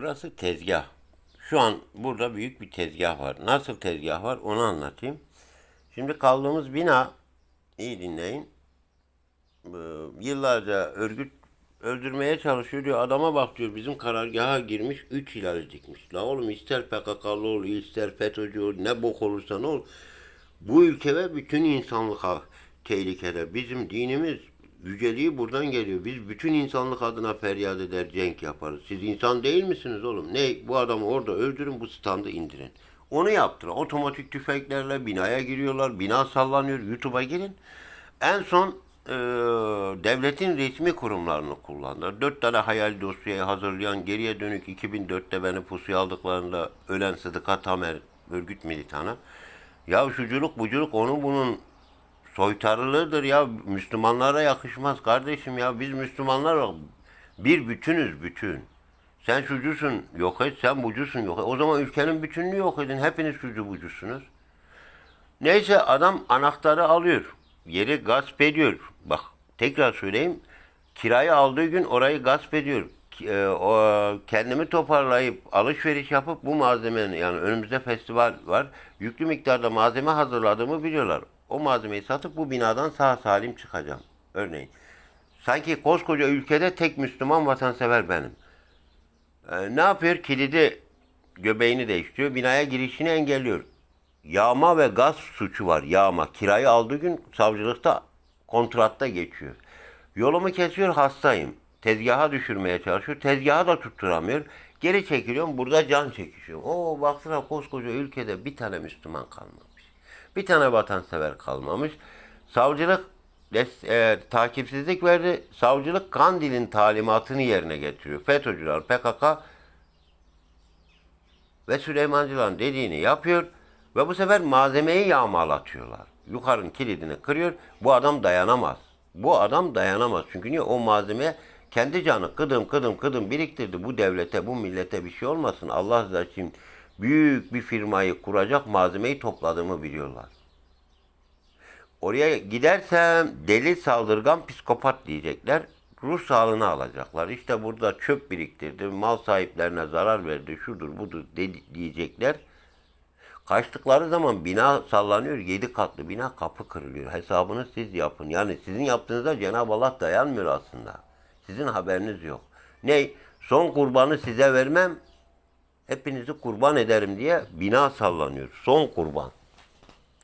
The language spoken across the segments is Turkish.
Burası tezgah. Şu an burada büyük bir tezgah var. Nasıl tezgah var onu anlatayım. Şimdi kaldığımız bina iyi dinleyin. Ee, Yıllarca örgüt öldürmeye çalışıyor diyor. Adama bak diyor bizim karargaha girmiş 3 hilal dikmiş. La oğlum ister PKK'lı ol ister FETÖ'cü ol ne bok olursa ne ol. Bu ülke ve bütün insanlık tehlikede. Bizim dinimiz yüceliği buradan geliyor. Biz bütün insanlık adına feryat eder, cenk yaparız. Siz insan değil misiniz oğlum? Ne? Bu adamı orada öldürün, bu standı indirin. Onu yaptılar. Otomatik tüfeklerle binaya giriyorlar. Bina sallanıyor. YouTube'a girin. En son eee, devletin resmi kurumlarını kullandılar. Dört tane hayal dosyayı hazırlayan geriye dönük 2004'te beni pusuya aldıklarında ölen Sıdıka Tamer örgüt militanı. Ya şuculuk buculuk onun bunun soytarılığıdır ya. Müslümanlara yakışmaz kardeşim ya. Biz Müslümanlar bir bütünüz bütün. Sen şucusun yok et, sen bucusun yok et. O zaman ülkenin bütününü yok edin. Hepiniz şucu bucusunuz. Neyse adam anahtarı alıyor. Yeri gasp ediyor. Bak tekrar söyleyeyim. Kirayı aldığı gün orayı gasp ediyor. E, o, kendimi toparlayıp alışveriş yapıp bu malzemenin yani önümüzde festival var. Yüklü miktarda malzeme hazırladığımı biliyorlar. O malzemeyi satıp bu binadan sağ salim çıkacağım. Örneğin. Sanki koskoca ülkede tek Müslüman vatansever benim. Ee, ne yapıyor? Kilidi göbeğini değiştiriyor. Binaya girişini engelliyor. Yağma ve gaz suçu var. Yağma. Kirayı aldığı gün savcılıkta kontratta geçiyor. Yolumu kesiyor hastayım. Tezgaha düşürmeye çalışıyor. Tezgahı da tutturamıyor. Geri çekiliyorum. Burada can çekişiyorum. Oo baksana koskoca ülkede bir tane Müslüman kalmamış. Bir tane vatansever kalmamış. Savcılık e, takipsizlik verdi. Savcılık Kandil'in talimatını yerine getiriyor. FETÖ'cüler, PKK ve Süleymancıların dediğini yapıyor ve bu sefer malzemeyi yağmalatıyorlar. Yukarının kilidini kırıyor. Bu adam dayanamaz. Bu adam dayanamaz. Çünkü niye? O malzemeye kendi canı kıdım kıdım kıdım biriktirdi. Bu devlete, bu millete bir şey olmasın. Allah rızası için büyük bir firmayı kuracak malzemeyi topladığımı biliyorlar. Oraya gidersem deli saldırgan psikopat diyecekler. Ruh sağlığını alacaklar. İşte burada çöp biriktirdi, mal sahiplerine zarar verdi, şudur budur diyecekler. Kaçtıkları zaman bina sallanıyor, yedi katlı bina kapı kırılıyor. Hesabını siz yapın. Yani sizin yaptığınızda Cenab-ı Allah dayanmıyor aslında. Sizin haberiniz yok. Ne? Son kurbanı size vermem, hepinizi kurban ederim diye bina sallanıyor. Son kurban.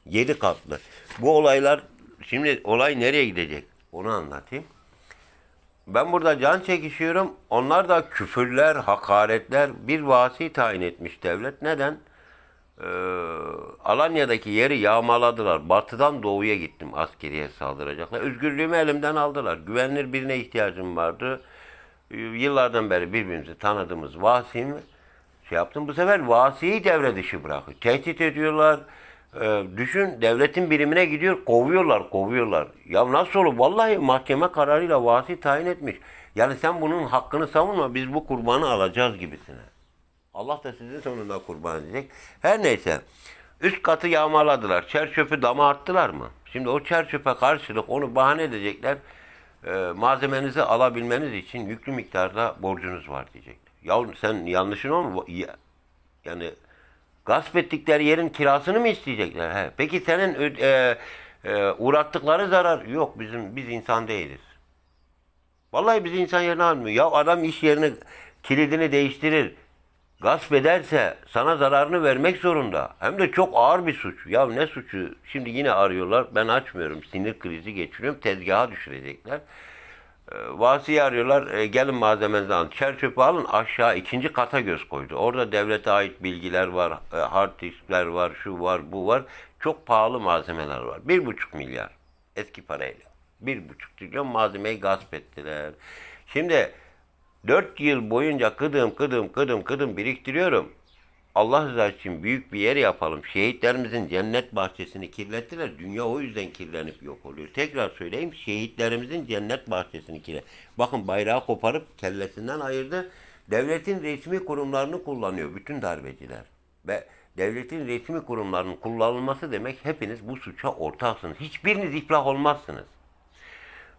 Yedi katlı. Bu olaylar şimdi olay nereye gidecek? Onu anlatayım. Ben burada can çekişiyorum. Onlar da küfürler, hakaretler bir vasi tayin etmiş devlet. Neden? Ee, Alanya'daki yeri yağmaladılar. Batıdan doğuya gittim askeriye saldıracaklar. Özgürlüğümü elimden aldılar. Güvenilir birine ihtiyacım vardı. Ee, Yıllardan beri birbirimizi tanıdığımız vasimi şey yaptım. Bu sefer vasiyi devre dışı bırakıyor. Tehdit ediyorlar. Ee, düşün devletin birimine gidiyor kovuyorlar kovuyorlar. Ya nasıl olur? Vallahi mahkeme kararıyla vasi tayin etmiş. Yani sen bunun hakkını savunma biz bu kurbanı alacağız gibisine. Allah da sizin sonunda kurban edecek. Her neyse. Üst katı yağmaladılar. Çer çöpü dama attılar mı? Şimdi o çer çöpe karşılık onu bahane edecekler. Ee, malzemenizi alabilmeniz için yüklü miktarda borcunuz var diyecekler. Ya sen yanlışın olma. Ya- Yani gasp ettikleri yerin kirasını mı isteyecekler? He. Peki senin e, e, uğrattıkları zarar yok. Bizim biz insan değiliz. Vallahi bizi insan yerine almıyor. Ya adam iş yerini kilidini değiştirir. Gasp ederse sana zararını vermek zorunda. Hem de çok ağır bir suç. Ya ne suçu? Şimdi yine arıyorlar. Ben açmıyorum. Sinir krizi geçiriyorum. Tezgaha düşürecekler. E, Vasiyi arıyorlar. E, gelin malzemenizi alın. Çer çöpü alın. Aşağı ikinci kata göz koydu. Orada devlete ait bilgiler var. E, hard diskler var. Şu var. Bu var. Çok pahalı malzemeler var. Bir buçuk milyar. Eski parayla. Bir buçuk trilyon malzemeyi gasp ettiler. Şimdi dört yıl boyunca kıdım kıdım kıdım kıdım biriktiriyorum. Allah rızası için büyük bir yer yapalım. Şehitlerimizin cennet bahçesini kirlettiler. Dünya o yüzden kirlenip yok oluyor. Tekrar söyleyeyim. Şehitlerimizin cennet bahçesini kirlet. Bakın bayrağı koparıp kellesinden ayırdı. Devletin resmi kurumlarını kullanıyor bütün darbeciler. Ve devletin resmi kurumlarının kullanılması demek hepiniz bu suça ortaksınız. Hiçbiriniz iflah olmazsınız.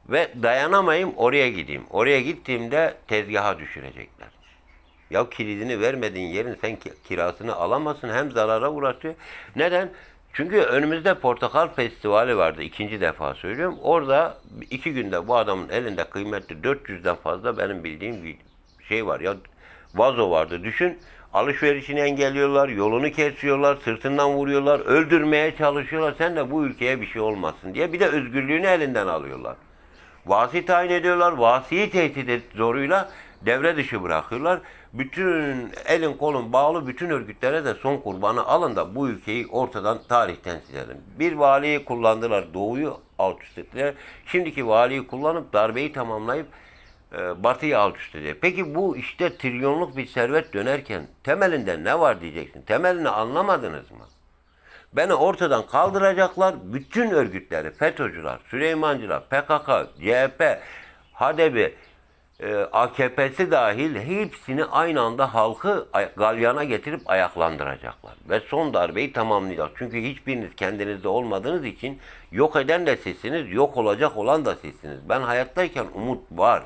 Ve dayanamayayım oraya gideyim. Oraya gittiğimde tezgaha düşürecekler. Ya kilidini vermediğin yerin sen ki- kirasını alamazsın hem zarara uğratıyor. Neden? Çünkü önümüzde portakal festivali vardı ikinci defa söylüyorum. Orada iki günde bu adamın elinde kıymetli 400'den fazla benim bildiğim bir şey var ya vazo vardı düşün. Alışverişini engelliyorlar, yolunu kesiyorlar, sırtından vuruyorlar, öldürmeye çalışıyorlar. Sen de bu ülkeye bir şey olmasın diye. Bir de özgürlüğünü elinden alıyorlar. Vasi tayin ediyorlar. Vasiyi tehdit et zoruyla devre dışı bırakıyorlar. Bütün elin kolun bağlı bütün örgütlere de son kurbanı alın da bu ülkeyi ortadan tarihten silelim. Bir valiyi kullandılar. Doğuyu alt üst ettiler. Şimdiki valiyi kullanıp darbeyi tamamlayıp e, Batı'yı alt üst ediyor. Peki bu işte trilyonluk bir servet dönerken temelinde ne var diyeceksin. Temelini anlamadınız mı? Beni ortadan kaldıracaklar. Bütün örgütleri, FETÖ'cüler, Süleymancılar, PKK, CHP, HDP, e, AKP'si dahil hepsini aynı anda halkı galyana getirip ayaklandıracaklar. Ve son darbeyi tamamlayacak. Çünkü hiçbiriniz kendinizde olmadığınız için yok eden de sizsiniz, yok olacak olan da sizsiniz. Ben hayattayken umut var.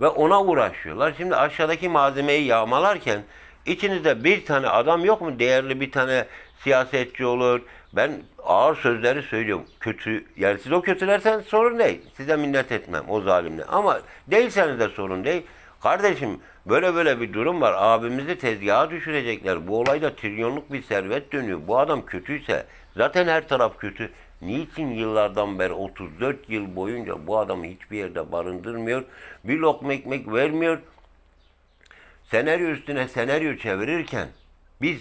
Ve ona uğraşıyorlar. Şimdi aşağıdaki malzemeyi yağmalarken içinizde bir tane adam yok mu? Değerli bir tane siyasetçi olur. Ben ağır sözleri söylüyorum. Kötü, yani siz o kötülersen sorun değil. Size minnet etmem o zalimle. Ama değilseniz de sorun değil. Kardeşim böyle böyle bir durum var. Abimizi tezgaha düşürecekler. Bu olayda trilyonluk bir servet dönüyor. Bu adam kötüyse zaten her taraf kötü. Niçin yıllardan beri 34 yıl boyunca bu adamı hiçbir yerde barındırmıyor? Bir lokma ekmek vermiyor senaryo üstüne senaryo çevirirken biz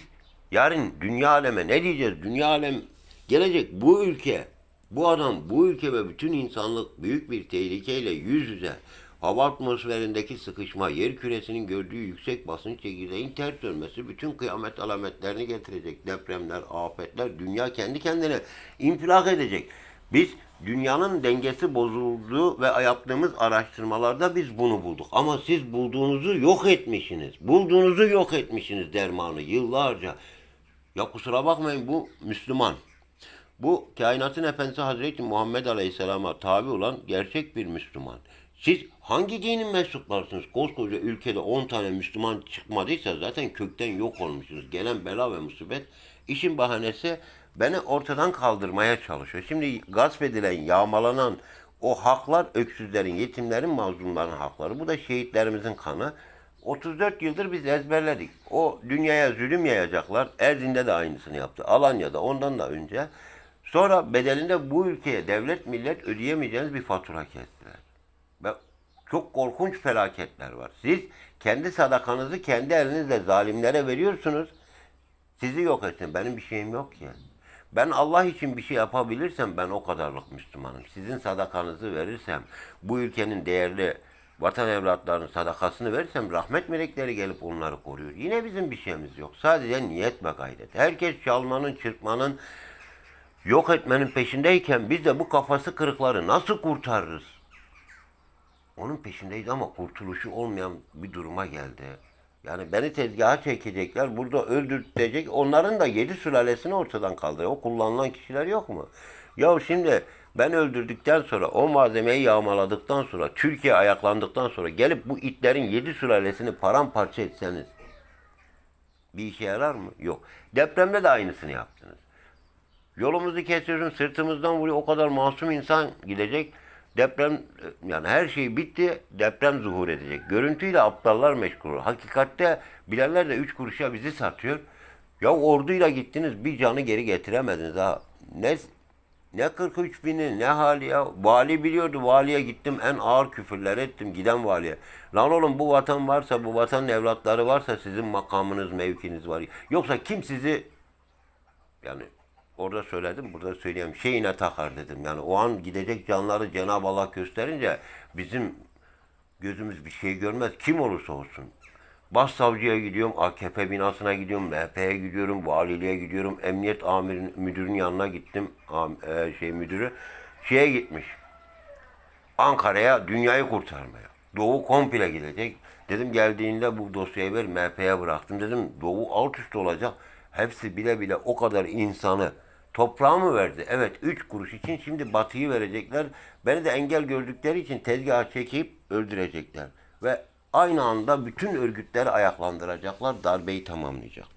yarın dünya aleme ne diyeceğiz? Dünya alem gelecek bu ülke, bu adam, bu ülke ve bütün insanlık büyük bir tehlikeyle yüz yüze. Hava atmosferindeki sıkışma, yer küresinin gördüğü yüksek basınç çekirdeğin ters dönmesi bütün kıyamet alametlerini getirecek. Depremler, afetler, dünya kendi kendine infilak edecek. Biz dünyanın dengesi bozuldu ve yaptığımız araştırmalarda biz bunu bulduk. Ama siz bulduğunuzu yok etmişsiniz. Bulduğunuzu yok etmişsiniz dermanı yıllarca. Ya kusura bakmayın bu Müslüman. Bu kainatın efendisi Hazreti Muhammed Aleyhisselam'a tabi olan gerçek bir Müslüman. Siz hangi dinin mensuplarsınız? Koskoca ülkede 10 tane Müslüman çıkmadıysa zaten kökten yok olmuşsunuz. Gelen bela ve musibet işin bahanesi beni ortadan kaldırmaya çalışıyor. Şimdi gasp edilen, yağmalanan o haklar öksüzlerin, yetimlerin, mazlumların hakları. Bu da şehitlerimizin kanı. 34 yıldır biz ezberledik. O dünyaya zulüm yayacaklar. Erzin'de de aynısını yaptı. Alanya'da ondan da önce. Sonra bedelinde bu ülkeye devlet millet ödeyemeyeceğiniz bir fatura kestiler. Ve çok korkunç felaketler var. Siz kendi sadakanızı kendi elinizle zalimlere veriyorsunuz. Sizi yok etsin. Benim bir şeyim yok ki. Ben Allah için bir şey yapabilirsem ben o kadarlık Müslümanım. Sizin sadakanızı verirsem, bu ülkenin değerli vatan evlatlarının sadakasını verirsem rahmet melekleri gelip onları koruyor. Yine bizim bir şeyimiz yok. Sadece niyet ve gayret. Herkes çalmanın, çırpmanın, yok etmenin peşindeyken biz de bu kafası kırıkları nasıl kurtarırız? Onun peşindeyiz ama kurtuluşu olmayan bir duruma geldi. Yani beni tezgaha çekecekler, burada öldürtecek. Onların da yedi sülalesini ortadan kaldırıyor. O kullanılan kişiler yok mu? Ya şimdi ben öldürdükten sonra, o malzemeyi yağmaladıktan sonra, Türkiye ayaklandıktan sonra gelip bu itlerin yedi sülalesini paramparça etseniz bir işe yarar mı? Yok. Depremde de aynısını yaptınız. Yolumuzu kesiyorsun, sırtımızdan vuruyor. O kadar masum insan gidecek. Deprem yani her şey bitti. Deprem zuhur edecek. Görüntüyle aptallar meşgul. Hakikatte bilenler de üç kuruşa bizi satıyor. Ya orduyla gittiniz bir canı geri getiremediniz ha. Ne ne 43 bini ne hali ya. Vali biliyordu. Valiye gittim en ağır küfürler ettim giden valiye. Lan oğlum bu vatan varsa bu vatanın evlatları varsa sizin makamınız mevkiniz var. Yoksa kim sizi yani orada söyledim, burada söyleyeyim. Şeyine takar dedim. Yani o an gidecek canları Cenab-ı Allah gösterince bizim gözümüz bir şey görmez. Kim olursa olsun. Başsavcıya gidiyorum, AKP binasına gidiyorum, MHP'ye gidiyorum, valiliğe gidiyorum, emniyet amirin, müdürün yanına gittim, am- e, şey müdürü. Şeye gitmiş, Ankara'ya dünyayı kurtarmaya. Doğu komple gidecek. Dedim geldiğinde bu dosyayı ver MHP'ye bıraktım. Dedim Doğu alt üst olacak. Hepsi bile bile o kadar insanı toprağa mı verdi? Evet 3 kuruş için şimdi batıyı verecekler. Beni de engel gördükleri için tezgaha çekip öldürecekler. Ve aynı anda bütün örgütleri ayaklandıracaklar, darbeyi tamamlayacaklar.